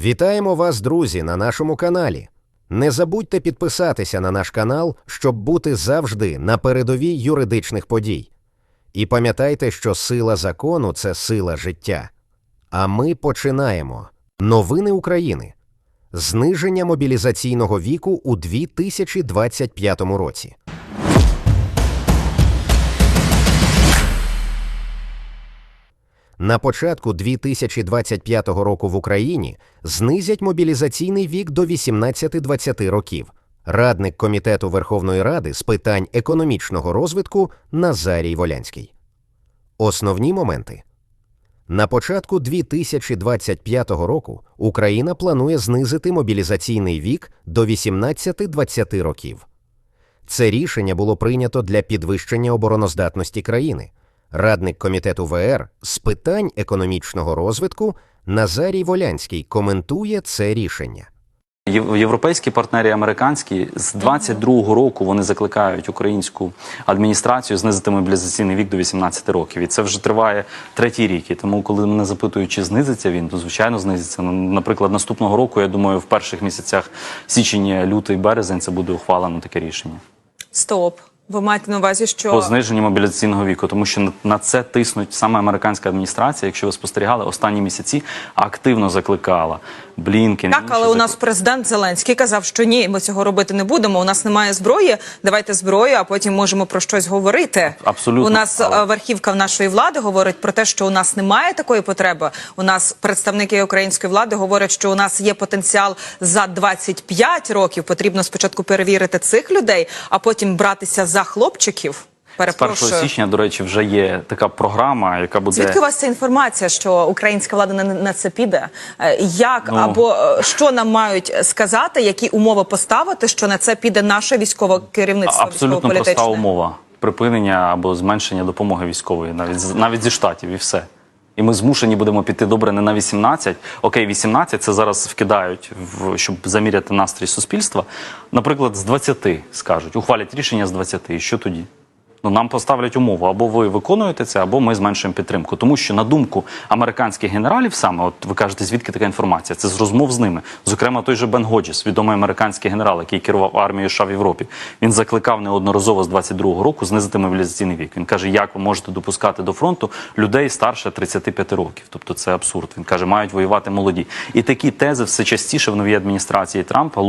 Вітаємо вас, друзі, на нашому каналі. Не забудьте підписатися на наш канал, щоб бути завжди на передовій юридичних подій. І пам'ятайте, що сила закону це сила життя. А ми починаємо. Новини України. Зниження мобілізаційного віку у 2025 році. На початку 2025 року в Україні знизять мобілізаційний вік до 18-20 років. Радник комітету Верховної Ради з питань економічного розвитку Назарій Волянський. Основні моменти. На початку 2025 року Україна планує знизити мобілізаційний вік до 18-20 років. Це рішення було прийнято для підвищення обороноздатності країни. Радник комітету ВР з питань економічного розвитку Назарій Волянський коментує це рішення. Єв- Європейські партнери, американські з 22-го року вони закликають українську адміністрацію знизити мобілізаційний вік до 18 років. І це вже триває третій рік. І тому, коли мене запитують, чи знизиться він, то звичайно знизиться. Ну, Наприклад, наступного року, я думаю, в перших місяцях січень, лютий, березень це буде ухвалено таке рішення Стоп. Ви маєте на увазі, що по зниженню мобілізаційного віку, тому що на- це тиснуть саме американська адміністрація. Якщо ви спостерігали, останні місяці активно закликала Блінкен. так, але у закли- нас президент Зеленський казав, що ні, ми цього робити не будемо. У нас немає зброї. Давайте зброю, а потім можемо про щось говорити. Абсолютно, У нас але- е, верхівка нашої влади говорить про те, що у нас немає такої потреби. У нас представники української влади говорять, що у нас є потенціал за 25 років. Потрібно спочатку перевірити цих людей, а потім братися за хлопчиків. З 1 січня, до речі, вже є така програма, яка буде Звідки у вас ця інформація, що українська влада на, на це піде? Е, Як Ну. або е, що нам мають сказати, які умови поставити, що на це піде наше військове керівництво абсолютно проста умова припинення або зменшення допомоги військової, навіть навіть зі штатів, і все. І ми змушені будемо піти добре не на 18. Окей, 18 це зараз вкидають, в, щоб заміряти настрій суспільства. Наприклад, з 20 скажуть, ухвалять рішення з 20. І що тоді? Ну, нам поставлять умову, або ви виконуєте це, або ми зменшуємо підтримку. Тому що на думку американських генералів, саме от ви кажете, звідки така інформація? Це з розмов з ними. Зокрема, той же Бен Годжіс, відомий американський генерал, який керував армією США в Європі. Він закликав неодноразово з 22-го року знизити мобілізаційний вік. Він каже, як ви можете допускати до фронту людей старше 35 років. Тобто це абсурд. Він каже, мають воювати молоді. І такі тези все частіше в новій адміністрації Трампа.